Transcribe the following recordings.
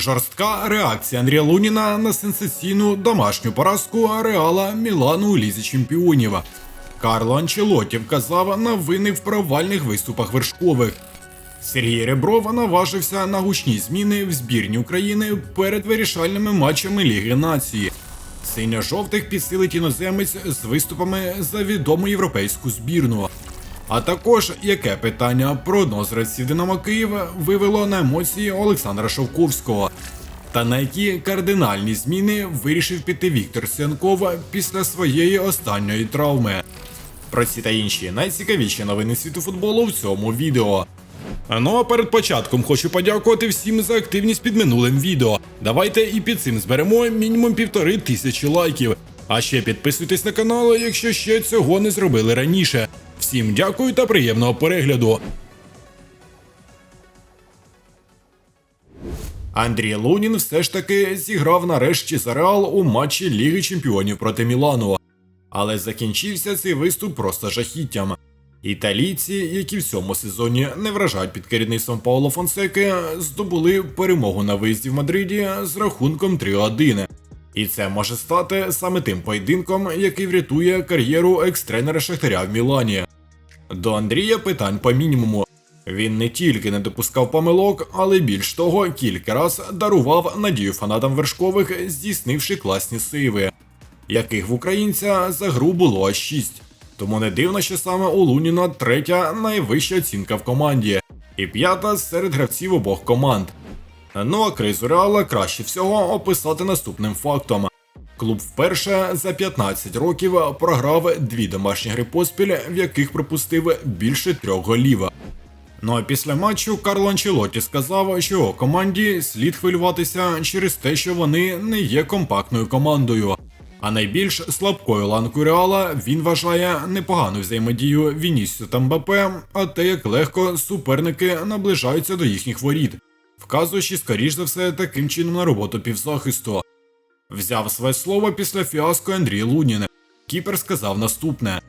Жорстка реакція Андрія Луніна на сенсаційну домашню поразку Реала Мілану у лізі чемпіонів. Карло Анчелоті вказав на вини в провальних виступах вершкових. Сергій Ребров наважився на гучні зміни в збірні України перед вирішальними матчами Ліги Нації. Синьо-жовтих підсилить іноземець з виступами за відому європейську збірну. А також яке питання про одного Динамо Київ вивело на емоції Олександра Шовковського. Та на які кардинальні зміни вирішив піти Віктор Сянков після своєї останньої травми. Про ці та інші найцікавіші новини світу футболу в цьому відео. Ну а перед початком хочу подякувати всім за активність під минулим відео. Давайте і під цим зберемо мінімум півтори тисячі лайків. А ще підписуйтесь на канал, якщо ще цього не зробили раніше. Всім дякую та приємного перегляду. Андрій Лунін все ж таки зіграв нарешті за Реал у матчі Ліги Чемпіонів проти Мілану. Але закінчився цей виступ просто жахіттям. Італійці, які в цьому сезоні не вражають під керівництвом Пауло Фонсеки, здобули перемогу на виїзді в Мадриді з рахунком 3-1. І це може стати саме тим поєдинком, який врятує кар'єру екс-тренера Шахтаря в Мілані. До Андрія питань по мінімуму. Він не тільки не допускав помилок, але більш того, кілька раз дарував надію фанатам вершкових, здійснивши класні сейви, яких в українця за гру було аж 6. Тому не дивно, що саме у Луніна третя найвища оцінка в команді, і п'ята серед гравців обох команд. Ну а кризу Реала краще всього описати наступним фактом. Клуб вперше за 15 років програв дві домашні гри поспіль, в яких пропустив більше трьох голів. Ну а після матчу Карло Анчелоті сказав, що команді слід хвилюватися через те, що вони не є компактною командою. А найбільш слабкою ланкою Реала він вважає непогану взаємодію Вінісю та Мбапе, а те, як легко суперники наближаються до їхніх воріт, вказуючи скоріш за все таким чином на роботу півзахисту. Взяв своє слово після фіаско Андрій Лунін. Кіпер сказав наступне: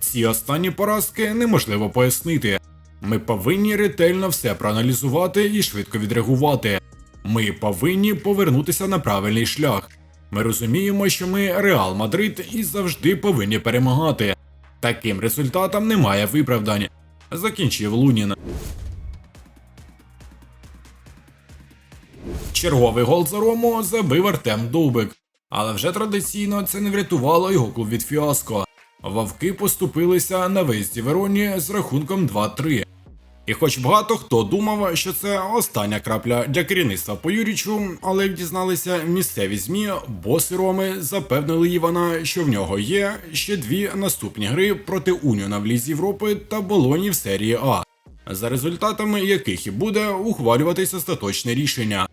ці останні поразки неможливо пояснити. Ми повинні ретельно все проаналізувати і швидко відреагувати. Ми повинні повернутися на правильний шлях. Ми розуміємо, що ми Реал Мадрид і завжди повинні перемагати. Таким результатам немає виправдань. Закінчив Лунін. Черговий гол за Рому забив Артем Довбик. Але вже традиційно це не врятувало його клуб від фіаско. Вовки поступилися на виїзді Вероні з рахунком 2-3. І хоч багато хто думав, що це остання крапля для керівництва по Юрічу, але як дізналися місцеві змі, боси Роми запевнили Івана, що в нього є ще дві наступні гри проти Уніона в Лізі Європи та Болоні в серії А, за результатами яких і буде ухвалюватись остаточне рішення.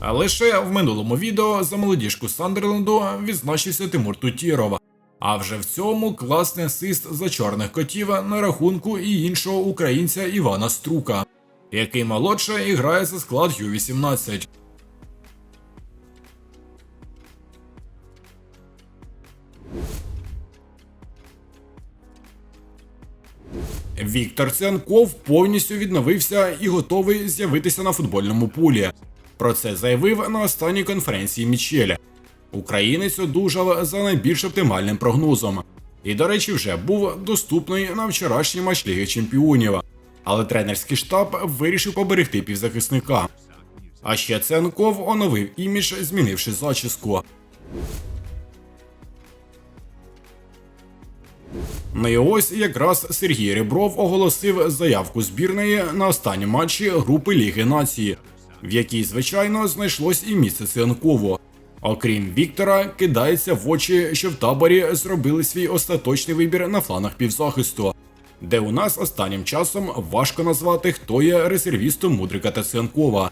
А лише в минулому відео за молодіжку Сандерленду відзначився Тимур Тутєров. А вже в цьому класний асист за чорних котів на рахунку і іншого українця Івана Струка, який молодше і грає за склад Ю-18. Віктор Цянков повністю відновився і готовий з'явитися на футбольному полі. Про це заявив на останній конференції Мічеля. Українець одужав за найбільш оптимальним прогнозом. І, до речі, вже був доступний на вчорашній матч Ліги Чемпіонів. Але тренерський штаб вирішив поберегти півзахисника. А ще Ценков оновив імідж, змінивши зачіску. Ну і ось якраз Сергій Ребров оголосив заявку збірної на останні матчі групи Ліги Нації, в якій, звичайно, знайшлось і місце Ценкову. Окрім Віктора, кидається в очі, що в таборі зробили свій остаточний вибір на фланах півзахисту, де у нас останнім часом важко назвати, хто є резервістом Мудрика та Ценкова.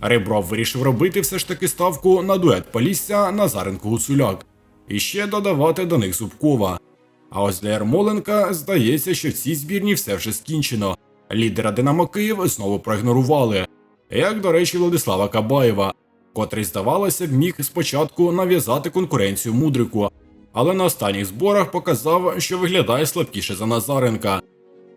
Ребров вирішив робити все ж таки ставку на дует Полісся Назаренко Гуцуляк і ще додавати до них Зубкова. А ось для Ярмоленка здається, що в цій збірні все вже скінчено. Лідера Динамо Київ знову проігнорували, як, до речі, Владислава Кабаєва, котрий, здавалося б, міг спочатку нав'язати конкуренцію Мудрику, але на останніх зборах показав, що виглядає слабкіше за Назаренка.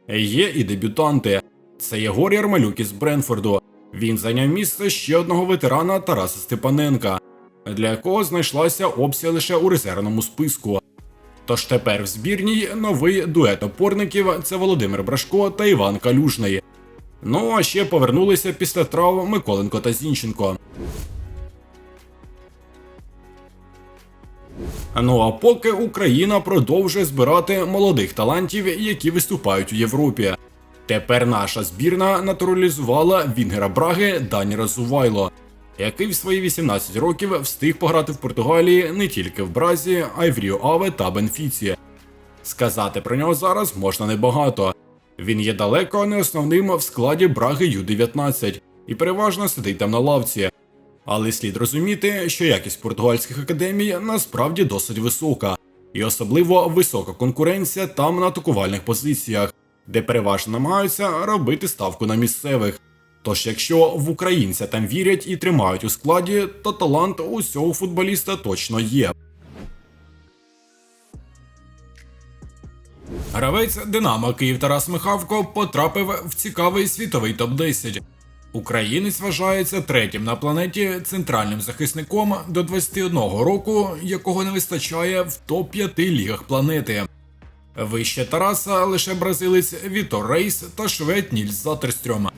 Є і дебютанти. Це Єгор Ярмалюк із Бренфорду. Він зайняв місце ще одного ветерана Тараса Степаненка, для якого знайшлася опція лише у резервному списку. Тож тепер в збірній новий дует опорників це Володимир Брашко та Іван Калюжний. Ну а ще повернулися після трав Миколенко та Зінченко. Ну а поки Україна продовжує збирати молодих талантів, які виступають у Європі. Тепер наша збірна натуралізувала Вінгера Браги Дані Розувайло, який в свої 18 років встиг пограти в Португалії не тільки в Бразі, а й в Ріо Аве та Бенфіці. Сказати про нього зараз можна небагато. Він є далеко не основним в складі Браги Ю-19 і переважно сидить там на лавці. Але слід розуміти, що якість португальських академій насправді досить висока, і особливо висока конкуренція там на атакувальних позиціях, де переважно намагаються робити ставку на місцевих. Тож, якщо в українця там вірять і тримають у складі, то талант у цього футболіста точно є. Гравець Динамо Київ Тарас Михавко потрапив в цікавий світовий топ-10. Українець вважається третім на планеті центральним захисником до 21 року, якого не вистачає в топ-5 лігах планети. Вище Тараса лише бразилець Вітор Рейс та швед Нільс Затерстрьом.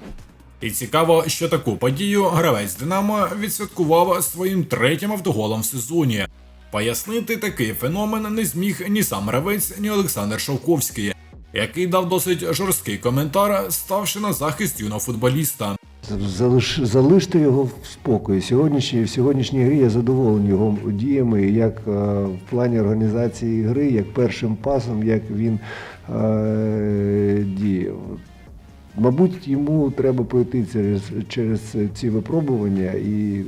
І цікаво, що таку подію гравець Динамо відсвяткував своїм третім автоголом в сезоні. Пояснити такий феномен не зміг ні сам гравець, ні Олександр Шовковський, який дав досить жорсткий коментар, ставши на захист юного футболіста. Залиш, залиште його в спокої. Сьогоднішній, в сьогоднішній грі я задоволений його діями, як е, в плані організації гри, як першим пасом, як він е, діяв. Мабуть, йому треба пройти через, через ці випробування і е,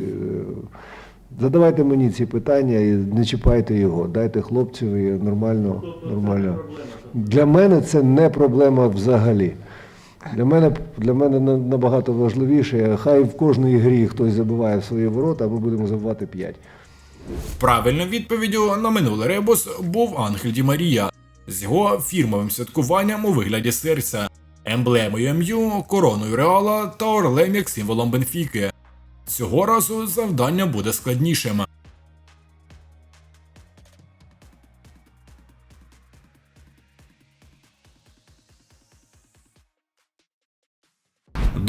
задавайте мені ці питання і не чіпайте його. Дайте хлопцеві нормально. нормально. Для мене це не проблема взагалі. Для мене, для мене набагато важливіше, хай в кожній грі хтось забиває свої ворота, а ми будемо забивати 5. Правильною відповіддю на минулий ребус був Ангель Ді Марія з його фірмовим святкуванням у вигляді серця, емблемою МЮ, короною Реала та орлем як символом Бенфіки. Цього разу завдання буде складнішим.